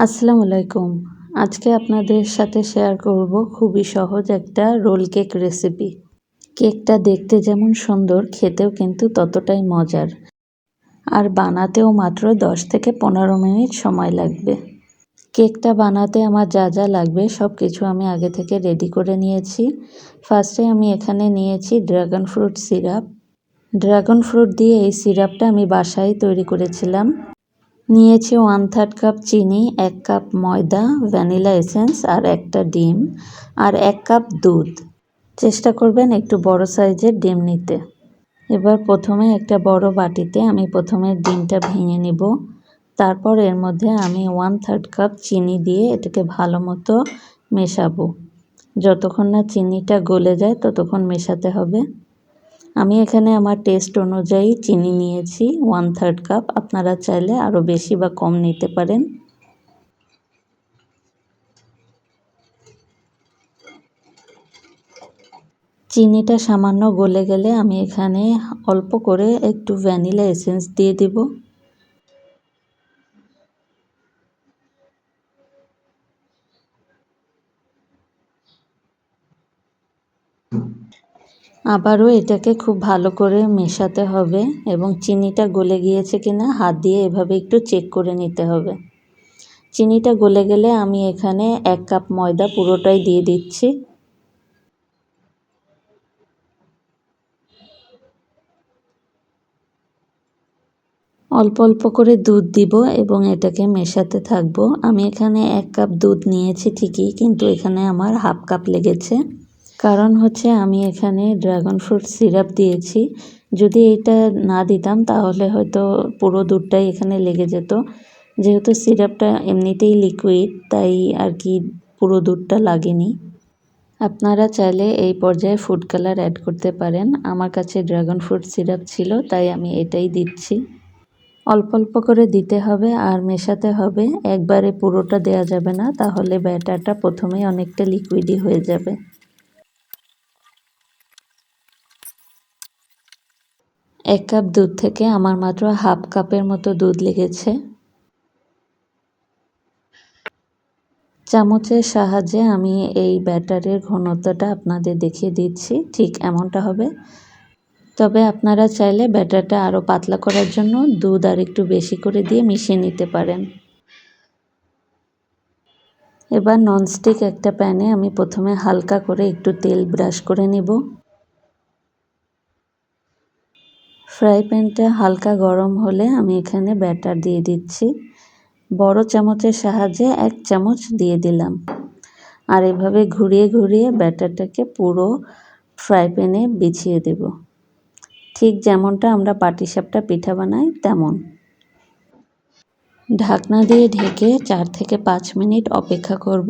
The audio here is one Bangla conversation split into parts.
আসসালামু আলাইকুম। আজকে আপনাদের সাথে শেয়ার করব খুবই সহজ একটা রোল কেক রেসিপি কেকটা দেখতে যেমন সুন্দর, খেতেও কিন্তু ততটাই মজার। আর বানাতেও মাত্র দশ থেকে পনেরো মিনিট সময় লাগবে। কেকটা বানাতে আমার যা যা লাগবে সব কিছু আমি আগে থেকে রেডি করে নিয়েছি। ফার্স্টে আমি এখানে নিয়েছি dragon fruit syrup dragon fruit দিয়ে এই সিরাপটা আমি বাসায় তৈরি করেছিলাম। নিয়েছি ওয়ান থার্ড কাপ চিনি, এক কাপ ময়দা ভ্যানিলা এসেন্স আর একটা ডিম আর এক কাপ দুধ। চেষ্টা করবেন একটু বড় সাইজের ডিম নিতে। এবার প্রথমে একটা বড় বাটিতে আমি প্রথমে ডিমটা ভেঙে নিব। তারপর এর মধ্যে আমি ওয়ান থার্ড কাপ চিনি দিয়ে এটাকে ভালো মতো মেশাবো। যতক্ষণ না চিনিটা গলে যায়, ততক্ষণ মেশাতে হবে। আমি এখানে আমার টেস্ট অনুযায়ী চিনি নিয়েছি ওয়ান থার্ড কাপ আপনারা চাইলে আরও বেশি বা কম নিতে পারেন। চিনিটা সামান্য গলে গেলে আমি এখানে অল্প করে একটু ভ্যানিলা এসেন্স দিয়ে দিব। আবারও এটাকে খুব ভালো করে মেশাতে হবে এবং চিনিটা গলে গিয়েছে কিনা হাত দিয়ে এভাবে একটু চেক করে নিতে হবে। চিনিটা গলে গেলে আমি এখানে এক কাপ ময়দা পুরোটাই দিয়ে দিচ্ছি। অল্প অল্প করে দুধ দিব এবং এটাকে মেশাতে থাকব। আমি এখানে এক কাপ দুধ নিয়েছি ঠিকই, কিন্তু এখানে আমার হাফ কাপ লেগেছে। কারণ হচ্ছে আমি এখানে ড্রাগন ফ্রুট সিরাপ দিয়েছি। যদি এটা না দিতাম তাহলে হয়তো পুরো দুধটাই এখানে লেগে যেত। যেহেতু সিরাপটা এমনিতেই লিকুইড তাই আর কি পুরো দুধটা লাগেনি। আপনারা চাইলে এই পর্যায়ে ফুড কালার অ্যাড করতে পারেন। আমার কাছে ড্রাগন ফ্রুট সিরাপ ছিল, তাই আমি এটাই দিচ্ছি। অল্প অল্প করে দিতে হবে আর মেশাতে হবে। একবারে পুরোটা দেয়া যাবে না, তাহলে ব্যাটারটা প্রথমেই অনেকটা লিকুইডই হয়ে যাবে। এক কাপ দুধ থেকে আমার মাত্র হাফ কাপের মতো দুধ লেগেছে। চামচের সাহায্যে আমি এই ব্যাটারের ঘনত্বটা আপনাদের দেখিয়ে দিচ্ছি, ঠিক এমনটা হবে। তবে আপনারা চাইলে ব্যাটারটা আরও পাতলা করার জন্য দুধ আর একটু বেশি করে দিয়ে মিশিয়ে নিতে পারেন। এবার ননস্টিক একটা প্যানে আমি প্রথমে হালকা করে একটু তেল ব্রাশ করে নেব। ফ্রাই প্যানটা হালকা গরম হলে আমি এখানে ব্যাটার দিয়ে দিচ্ছি। বড় চামচের সাহায্যে এক চামচ দিয়ে দিলাম। আর এভাবে ঘুরিয়ে ঘুরিয়ে ব্যাটারটাকে পুরো ফ্রাই প্যানে বিছিয়ে দেব। ঠিক যেমনটা আমরা পাটিসাপটা পিঠা বানাই, তেমন। ঢাকনা দিয়ে ঢেকে চার থেকে পাঁচ মিনিট অপেক্ষা করব।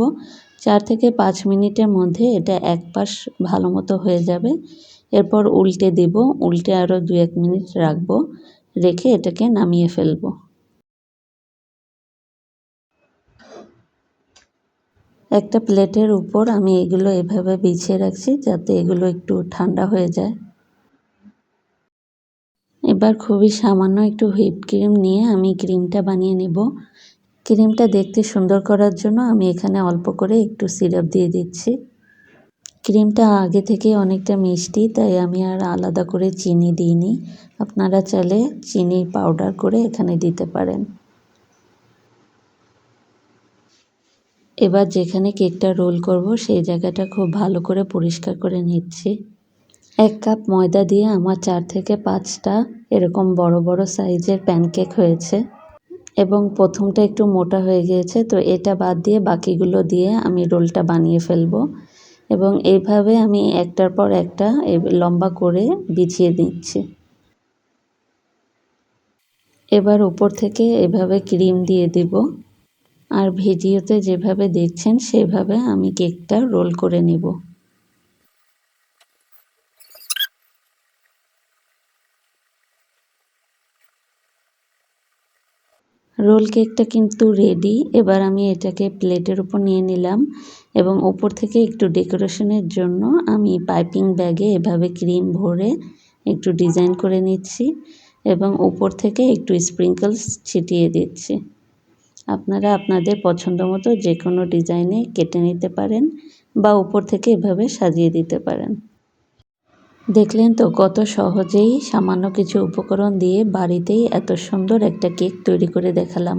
চার থেকে পাঁচ মিনিটের মধ্যে এটা এক পাশ ভালো মতো হয়ে যাবে। এরপর উল্টে দেব, উল্টে আরও দু এক মিনিট রাখব, রেখে এটাকে নামিয়ে ফেলব। একটা প্লেটের উপর আমি এগুলো এভাবে বিছিয়ে রাখছি যাতে এগুলো একটু ঠান্ডা হয়ে যায়। এবার খুবই সামান্য একটু হুইপ ক্রিম নিয়ে আমি ক্রিমটা বানিয়ে নেব। ক্রিমটা দেখতে সুন্দর করার জন্য আমি এখানে অল্প করে একটু সিরাপ দিয়ে দিচ্ছি। ক্রিমটা আগে থেকে অনেকটা মিষ্টি, তাই আমি আর আলাদা করে চিনি দিইনি। আপনারা চাইলে চিনি পাউডার করে এখানে দিতে পারেন। এবার যেখানে কেকটা রোল করব, সেই জায়গাটা খুব ভালো করে পরিষ্কার করে নিচ্ছি। এক কাপ ময়দা দিয়ে আমার চার থেকে পাঁচটা এরকম বড় বড় সাইজের প্যানকেক হয়েছে এবং প্রথমটা একটু মোটা হয়ে গিয়েছে, তো এটা বাদ দিয়ে বাকিগুলো দিয়ে আমি রোলটা বানিয়ে ফেলব। এবং এইভাবে আমি একটার পর একটা লম্বা করে বিছিয়ে দিচ্ছি। এবার উপর থেকে এভাবে ক্রিম দিয়ে দিব। আর ভিডিওতে যেভাবে দেখছেন, সেভাবে আমি কেকটা রোল করে নেব। রোল কেকটা কিন্তু রেডি। এবার আমি এটাকে প্লেটের উপর নিয়ে নিলাম এবং ওপর থেকে একটু ডেকোরেশনের জন্য আমি পাইপিং ব্যাগে এভাবে ক্রিম ভরে একটু ডিজাইন করে নিচ্ছি এবং ওপর থেকে একটু স্প্রিঙ্কলস ছিটিয়ে দিচ্ছি। আপনারা আপনাদের পছন্দ মতো যে কোনো ডিজাইনে কেটে নিতে পারেন বা উপর থেকে এভাবে সাজিয়ে দিতে পারেন। দেখলেন তো কত সহজেই সামান্য কিছু উপকরণ দিয়ে বাড়িতেই এত সুন্দর একটা কেক তৈরি করে দেখালাম।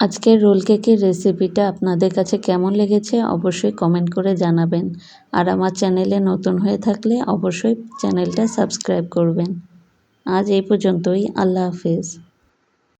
আজকের রোল কেকের রেসিপিটা আপনাদের কাছে কেমন লেগেছে অবশ্যই কমেন্ট করে জানাবেন। আর আমার চ্যানেলে নতুন হয়ে থাকলে অবশ্যই চ্যানেলটা সাবস্ক্রাইব করবেন। আজ এই পর্যন্তই, আল্লাহ হাফেজ।